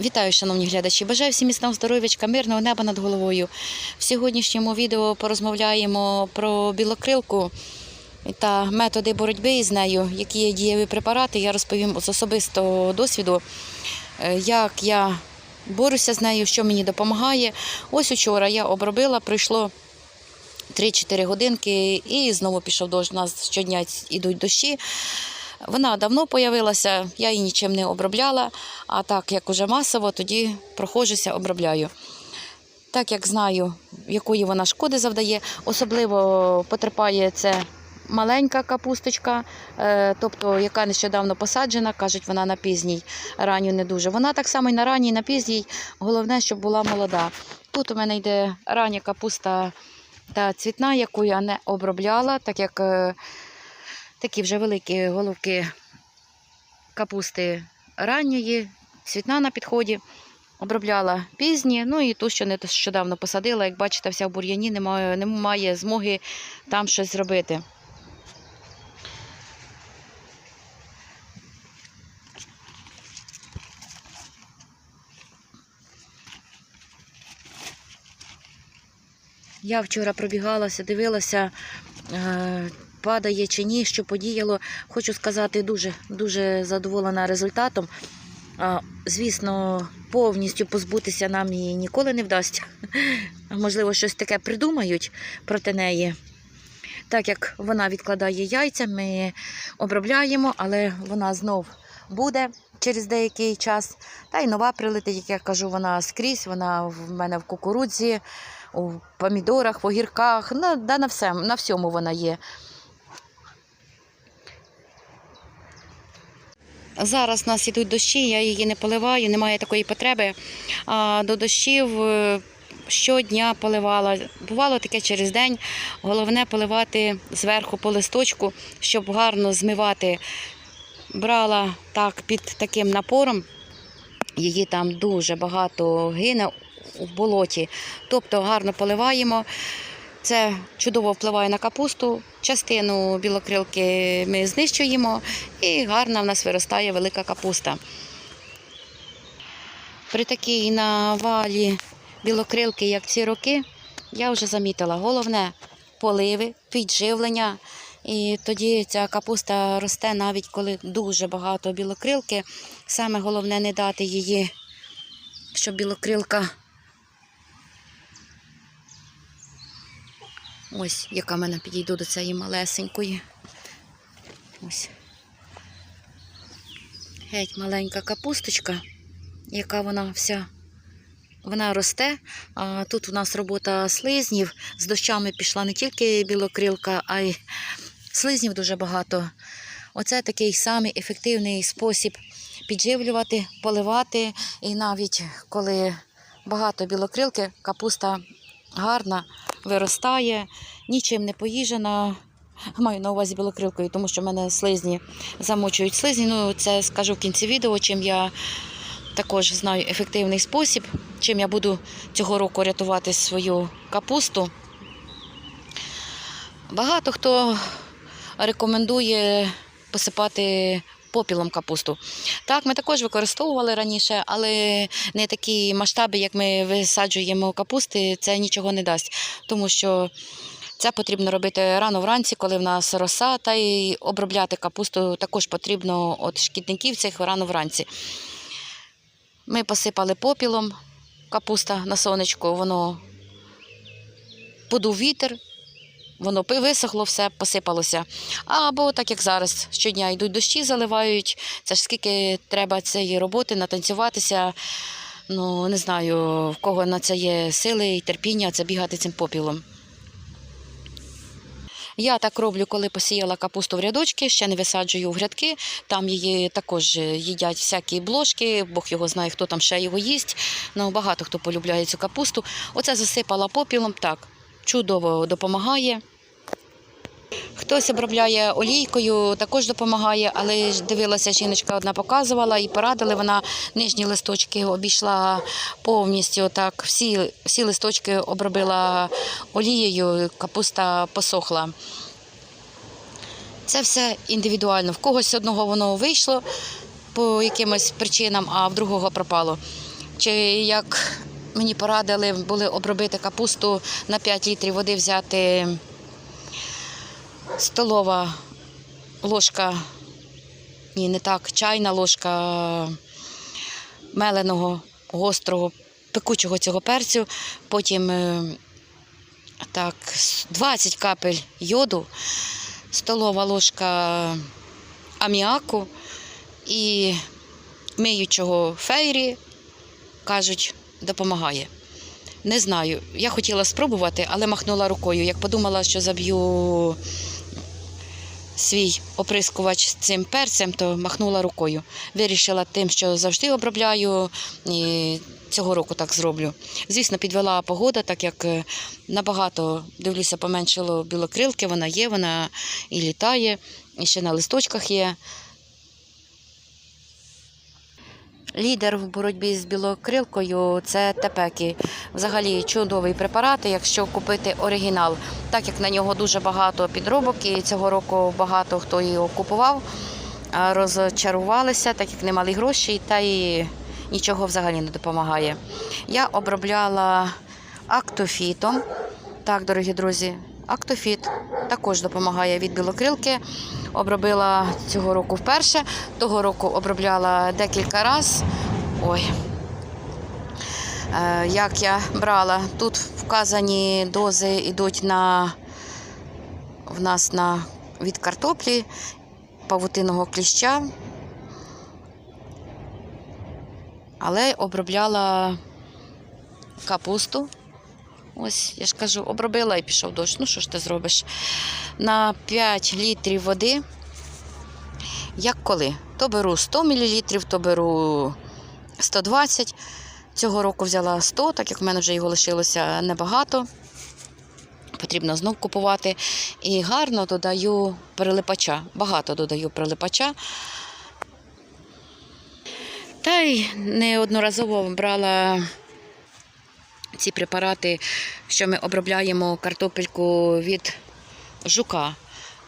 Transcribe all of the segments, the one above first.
Вітаю, шановні глядачі. Бажаю всім міцного здоров'ячка, мирного неба над головою. В сьогоднішньому відео порозмовляємо про білокрилку та методи боротьби з нею, які є дієві препарати. Я розповім з особистого досвіду, е, як я борюся з нею, що мені допомагає. Ось учора я обробила, пройшло 3-4 годинки і знову пішов дощ. У нас щодня йдуть дощі. Вона давно появилася, я її нічим не обробляла, а так як уже масово, тоді проходжуся, обробляю. Так як знаю, якої вона шкоди завдає, особливо потерпає це маленька капусточка, е, тобто яка нещодавно посаджена, кажуть, вона на пізній, ранню не дуже. Вона так само і на ранній, на пізній, головне, щоб була молода. Тут у мене йде рання капуста та цвітна, яку я не обробляла, так як е, такі вже великі головки капусти ранньої, цвітна на підході. Обробляла пізні, ну і ту, що нещодавно посадила, як бачите, вся в бур'яні, немає, немає змоги там щось зробити. Я вчора пробігалася, дивилася, е, падає чи ні, що подіяло. Хочу сказати, дуже, дуже задоволена результатом. Звісно, повністю позбутися нам її ніколи не вдасться. Можливо, щось таке придумають проти неї. Так як вона відкладає яйця, ми обробляємо, але вона знов буде через деякий час. Та й нова прилетить, як я кажу, вона скрізь, вона в мене в кукурудзі, у помідорах, в огірках, ну, на, всем, на всьому вона є. Зараз у нас ідуть дощі, я її не поливаю, немає такої потреби. А до дощів е, щодня поливала. Бувало таке через день. Головне поливати зверху по листочку, щоб гарно змивати. Брала так під таким напором. Її там дуже багато гине в болоті. Тобто гарно поливаємо. Це чудово впливає на капусту. Частину білокрилки ми знищуємо і гарна в нас виростає велика капуста. При такій навалі білокрилки, як ці роки, я вже замітила. Головне поливи, підживлення. І тоді ця капуста росте навіть коли дуже багато білокрилки. Саме головне не дати її, щоб білокрилка. Ось, яка в мене підійду до цієї малесенької. Ось. Геть маленька капусточка, яка вона вся. Вона росте. А тут у нас робота слизнів. З дощами пішла не тільки білокрилка, а й слизнів дуже багато. Оце такий самий ефективний спосіб підживлювати, поливати. І навіть коли багато білокрилки, капуста гарна, виростає, нічим не поїжена. Маю на увазі білокрилкою, тому що в мене слизні замочують слизні. Ну, це скажу в кінці відео, чим я також знаю ефективний спосіб, чим я буду цього року рятувати свою капусту. Багато хто рекомендує посипати попілом капусту. Так, ми також використовували раніше, але не такі масштаби, як ми висаджуємо капусти, це нічого не дасть, тому що це потрібно робити рано вранці, коли в нас роса, та й обробляти капусту також потрібно від шкідників цих рано вранці. Ми посипали попілом капуста на сонечку, воно подув вітер, воно висохло, все посипалося. Або так як зараз, щодня йдуть дощі, заливають. Це ж скільки треба цієї роботи, натанцюватися. Ну, не знаю, в кого на це є сили і терпіння, це бігати цим попілом. Я так роблю, коли посіяла капусту в рядочки, ще не висаджую в грядки. Там її також їдять всякі блошки, Бог його знає, хто там ще його їсть. Ну, багато хто полюбляє цю капусту. Оце засипала попілом, так, чудово допомагає. Хтось обробляє олійкою, також допомагає, але дивилася, жіночка одна показувала і порадили. Вона нижні листочки обійшла повністю. Так, всі, всі листочки обробила олією, капуста посохла. Це все індивідуально. В когось одного воно вийшло, по якимось причинам, а в другого пропало. Чи як мені порадили, були обробити капусту на 5 літрів води взяти столова ложка, ні, не так, чайна ложка меленого, гострого, пекучого цього перцю, потім е, так, 20 капель йоду, столова ложка аміаку і миючого фейрі, кажуть, допомагає. Не знаю. Я хотіла спробувати, але махнула рукою. Як подумала, що заб'ю свій оприскувач цим перцем, то махнула рукою. Вирішила тим, що завжди обробляю, і цього року так зроблю. Звісно, підвела погода, так як е, набагато дивлюся, поменшило білокрилки, вона є, вона і літає, і ще на листочках є. Лідер в боротьбі з білокрилкою це тепеки. Взагалі чудовий препарат, якщо купити оригінал, так як на нього дуже багато підробок, і цього року багато хто його купував, розчарувалися, так як не мали гроші, та і нічого взагалі не допомагає. Я обробляла актофітом. Так, дорогі друзі, актофіт також допомагає від білокрилки. Обробила цього року вперше, того року обробляла декілька разів. Ой. Е, Як я брала, тут вказані дози йдуть на в нас на від картоплі, павутинного кліща. Але обробляла капусту. Ось, я ж кажу, обробила і пішов дощ. Ну, що ж ти зробиш? На 5 літрів води, як коли? То беру 100 мл, то беру 120. Цього року взяла 100, так як в мене вже його лишилося небагато. Потрібно знов купувати. І гарно додаю прилипача. Багато додаю прилипача. Та й неодноразово брала ці препарати, що ми обробляємо картопельку від жука.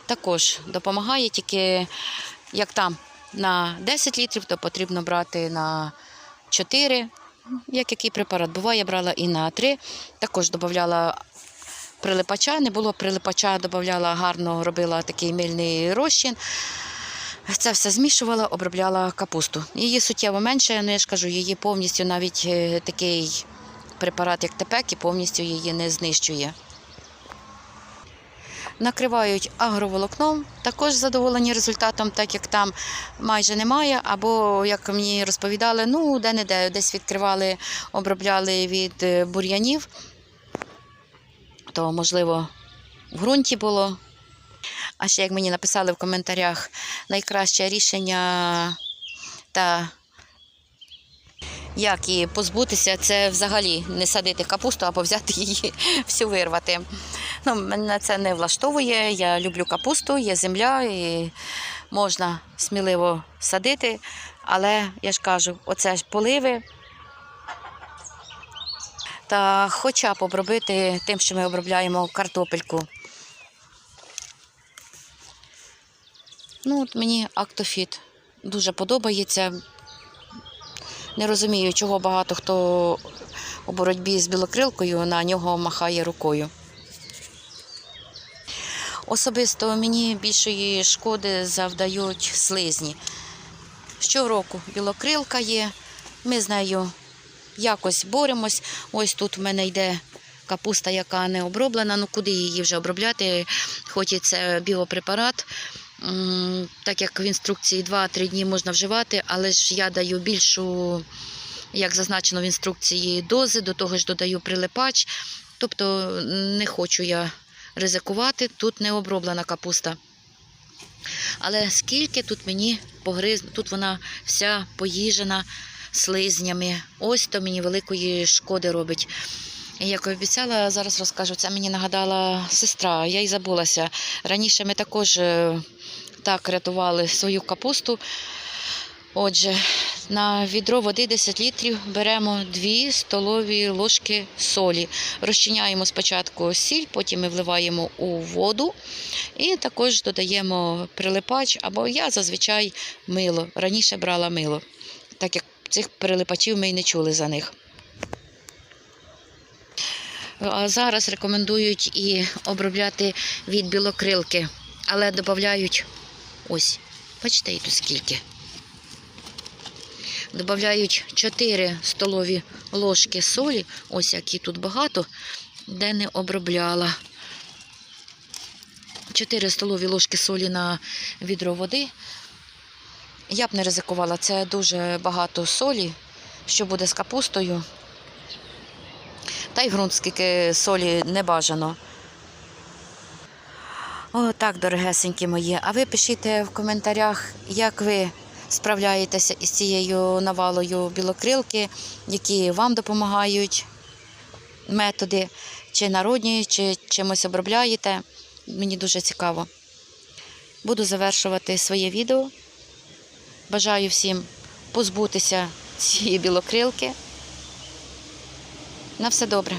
Також допомагає, тільки як там на 10 літрів, то потрібно брати на 4. Як який препарат буває, я брала і на 3. Також додавала прилипача. Не було прилипача, додавала гарно, робила такий мильний розчин. Це все змішувала, обробляла капусту. Її суттєво менше, ну я ж кажу, її повністю навіть е, такий препарат, як тепек, і повністю її не знищує. Накривають агроволокном, також задоволені результатом, так як там майже немає. Або, як мені розповідали, ну де-не-де, десь відкривали, обробляли від е, бур'янів, то, можливо, в ґрунті було. А ще, як мені написали в коментарях, найкраще рішення та як її позбутися, це взагалі не садити капусту, або взяти її всю вирвати. Ну, мене це не влаштовує. Я люблю капусту, є земля і можна сміливо садити. Але я ж кажу, оце ж поливи. Та хоча б обробити тим, що ми обробляємо картопельку. Ну, от мені актофіт дуже подобається. Не розумію, чого багато хто у боротьбі з білокрилкою на нього махає рукою. Особисто мені більшої шкоди завдають слизні. Щороку білокрилка є, ми з нею якось боремось. Ось тут в мене йде капуста, яка не оброблена. Ну куди її вже обробляти? Хоч і це біопрепарат. Так як в інструкції 2-3 дні можна вживати, але ж я даю більшу, як зазначено в інструкції, дози, до того ж додаю прилипач. Тобто не хочу я ризикувати, тут не оброблена капуста. Але скільки тут мені погриз, тут вона вся поїжена слизнями. Ось то мені великої шкоди робить. І Як обіцяла, зараз розкажу, це мені нагадала сестра, я й забулася. Раніше ми також е, так рятували свою капусту. Отже, на відро води 10 літрів беремо 2 столові ложки солі. Розчиняємо спочатку сіль, потім ми вливаємо у воду і також додаємо прилипач, або я зазвичай мило. Раніше брала мило, так як цих прилипачів ми й не чули за них. Зараз рекомендують і обробляти від білокрилки, але додають ось, бачите, і тут скільки. Додають 4 столові ложки солі, ось які тут багато, де не обробляла. 4 столові ложки солі на відро води. Я б не ризикувала, це дуже багато солі, що буде з капустою. Та й ґрунт, скільки солі не бажано. О, так, дорогесенькі мої. А ви пишіть в коментарях, як ви справляєтеся із цією навалою білокрилки, які вам допомагають методи, чи народні, чи чимось обробляєте. Мені дуже цікаво. Буду завершувати своє відео. Бажаю всім позбутися цієї білокрилки. На все добре.